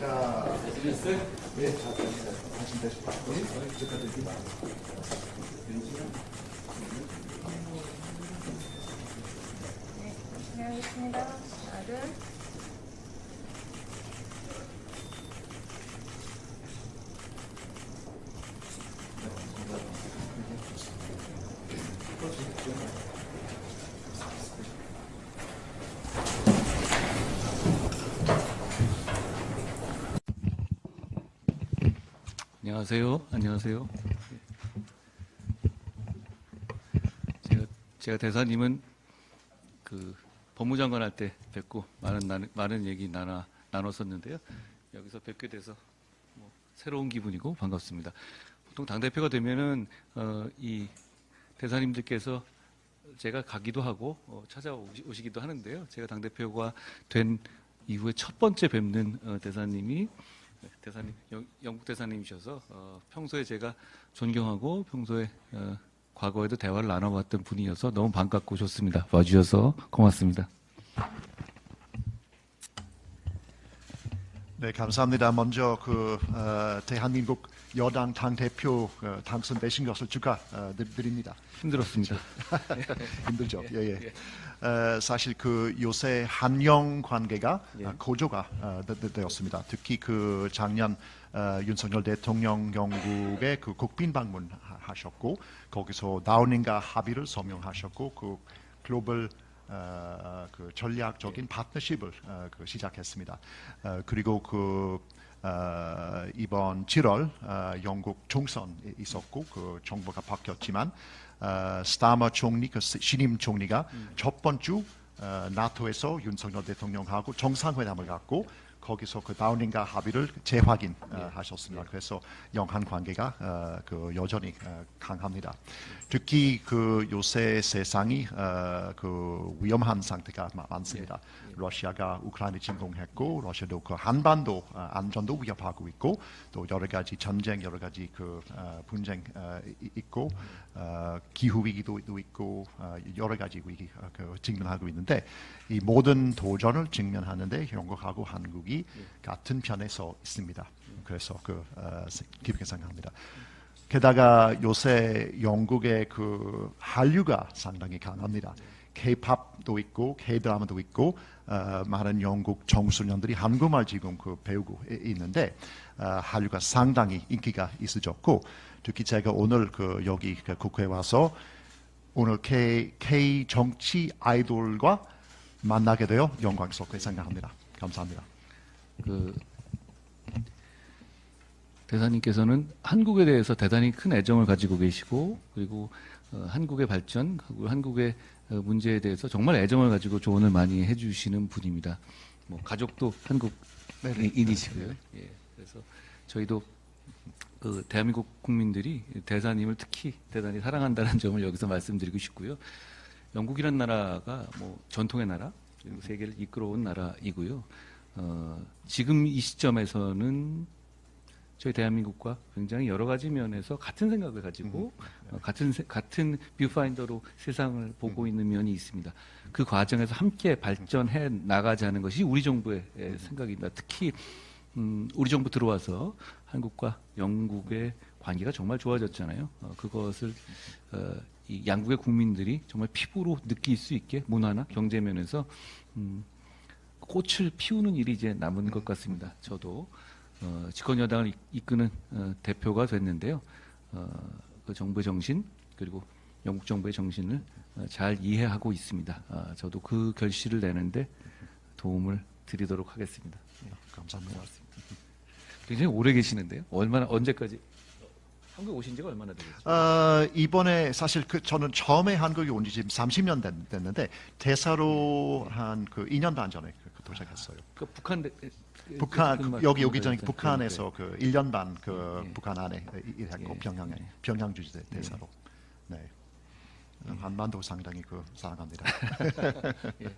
안녕하십니까. 에스비스? 예, 잘 됩니다. 당신 되실 것 같고, 축하드립니다. 안녕하십니까. 안녕하세요. 안녕하세요. 제가, 제가 대사님은 그 법무장관 할 때 뵙고 많은 나- 많은 얘기 나눠 나눴었는데요. 여기서 뵙게 돼서 뭐 새로운 기분이고 반갑습니다. 보통 당 대표가 되면은 어, 이 대사님들께서 제가 가기도 하고 어, 찾아오시기도 하는데요. 제가 당 대표가 된 이후에 첫 번째 뵙는 어, 대사님이 네, 대사님 영, 영국 대사님이셔서 어, 평소에 제가 존경하고 평소에 어, 과거에도 대화를 나눠봤던 분이어서 너무 반갑고 좋습니다. 와주셔서 고맙습니다. 네, 감사합니다. 먼저 그 어, 대한민국 여당 당 대표 어, 당선되신 것을 축하드립니다. 힘들었습니다. 힘들죠. 예, 예. 어, 사실 그 요새 한영 관계가 예. 어, 고조가 어, 되- 되었습니다. 특히 그 작년 어, 윤석열 대통령 영국에 그 국빈 방문하셨고 거기서 다우닝가 합의를 서명하셨고 그 글로벌 어, 그 전략적인 파트너십을 어, 그 시작했습니다. 어, 그리고 그 어, 이번 7월 어, 영국 총선 있었고 그 정부가 바뀌었지만 어, 스타머 총리 그 시- 신임 총리가 첫 번주 어, 나토에서 윤석열 대통령하고 정상회담을 갖고 거기서 그 다우닝가 합의를 재확인 어, 하셨습니다. 그래서 영한 관계가 어, 그 여전히 어, 강합니다. 특히 그 요새 세상이 어, 그 위험한 상태가 마- 많습니다. 러시아가 우크라이나 침공했고 러시아도 그 한반도 어, 안전도 위협하고 있고 또 여러 가지 전쟁 여러 가지 그 어, 분쟁 있고 어, 기후 위기도 도 있고 어, 여러 가지 위기 어, 그 직면하고 있는데 이 모든 도전을 직면하는데 영국하고 한국이 같은 편에 서 있습니다. 그래서 그 어, 깊게 생각합니다. 게다가 요새 영국의 그 한류가 상당히 강합니다. K-팝도 있고 K-드라마도 있고 어, 많은 영국 청소년들이 한국말 지금 그 배우고 이- 있는데 어, 한류가 상당히 인기가 있어졌고 특히 제가 오늘 그 여기 그 국회에 와서 오늘 K, K 정치 아이돌과 만나게 되어 영광스럽게 생각합니다. 감사합니다. 그 대사님께서는 한국에 대해서 대단히 큰 애정을 가지고 계시고 그리고 어, 한국의 발전, 그리고 한국의 어, 문제에 대해서 정말 애정을 가지고 조언을 많이 해주시는 분입니다. 뭐 가족도 한국인이시고요. 예, 그래서 저희도 그 대한민국 국민들이 대사님을 특히 대단히 사랑한다는 점을 여기서 말씀드리고 싶고요. 영국이란 나라가 뭐 전통의 나라 그리고 세계를 이끌어온 나라이고요. 어, 지금 이 시점에서는 저희 대한민국과 굉장히 여러 가지 면에서 같은 생각을 가지고 어, 같은 세- 같은 뷰파인더로 세상을 보고 있는 면이 있습니다. 그 과정에서 함께 발전해 나가자는 것이 우리 정부의 에, 생각입니다. 특히 음, 우리 정부 들어와서 한국과 영국의 관계가 정말 좋아졌잖아요. 어, 그것을 어, 이 양국의 국민들이 정말 피부로 느낄 수 있게 문화나 경제 면에서 음, 꽃을 피우는 일이 이제 남은 것 같습니다. 저도 어, 집권 여당을 이- 이끄는 어, 대표가 됐는데요. 어, 그 정부의 정신 그리고 영국 정부의 정신을 어, 잘 이해하고 있습니다. 아, 저도 그 결실을 내는데 도움을 드리도록 하겠습니다. 예, 감사합니다. 굉장히 오래 계시는데요. 얼마나 언제까지 한국 오신 지가 얼마나 되겠죠? 어, 이번에 사실 그 저는 처음에 한국에 온 지 지금 30년 됐, 됐는데 대사로 한 그 2년 반 전에 그- 그 도착했어요. 그 북한 대- 북한 그그 말- 여기 그 오기 전에 말- 북한에서 그 1년 반그 예, 예. 북한 안에 일했고 예, 평양에 예. 평양 주지 대- 대사로. 네. 한반도 상당히 그 사랑합니다. 예.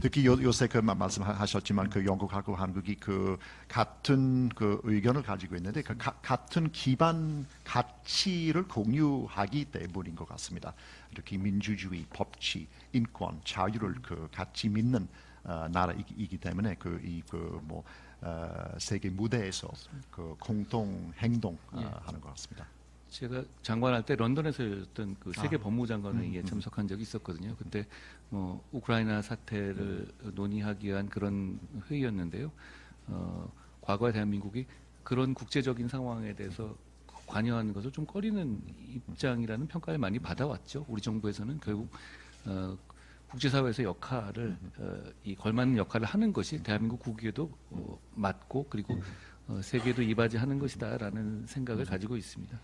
특히 요, 요새 그 마- 말씀하셨지만 그 영국하고 한국이 그 같은 그 의견을 가지고 있는데 그 가- 같은 기반 가치를 공유하기 때문인 것 같습니다. 특히 민주주의, 법치, 인권, 자유를 그 같이 믿는 어, 나라이기 때문에 그 이 그뭐 어, 세계 무대에서 그 공동 행동 어, 예. 하는 것 같습니다. 제가 장관할 때 런던에서 열렸던 그 세계 아. 법무장관 회의에 참석한 적이 있었거든요. 그때 뭐 우크라이나 사태를 논의하기 위한 그런 회의였는데요. 어, 과거에 대한민국이 그런 국제적인 상황에 대해서 관여하는 것을 좀 꺼리는 입장이라는 평가를 많이 받아왔죠. 우리 정부에서는 결국 어, 국제사회에서 역할을 어, 이 걸맞는 역할을 하는 것이 대한민국 국익에도 어, 맞고 그리고 어, 세계도 이바지하는 것이다라는 생각을 가지고 있습니다.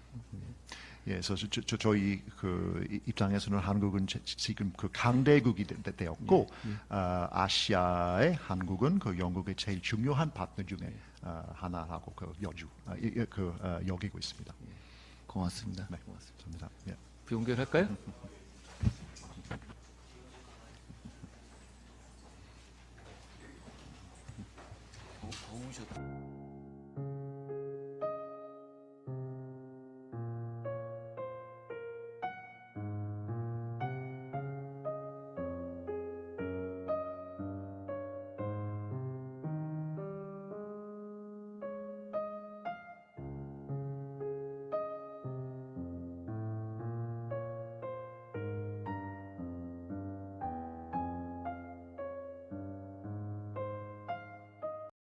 예, 그래서 저, 저, 저희 그 이- 입장에서는 한국은 제- 지금 그 강대국이 되- 되었고 어, 아시아의 한국은 그 영국의 제일 중요한 파트너 중에 어, 하나라고 그 여주 어, 이- 이- 그 어, 여기고 있습니다. 고맙습니다. 네, 고맙습니다. 예. 비공개할까요?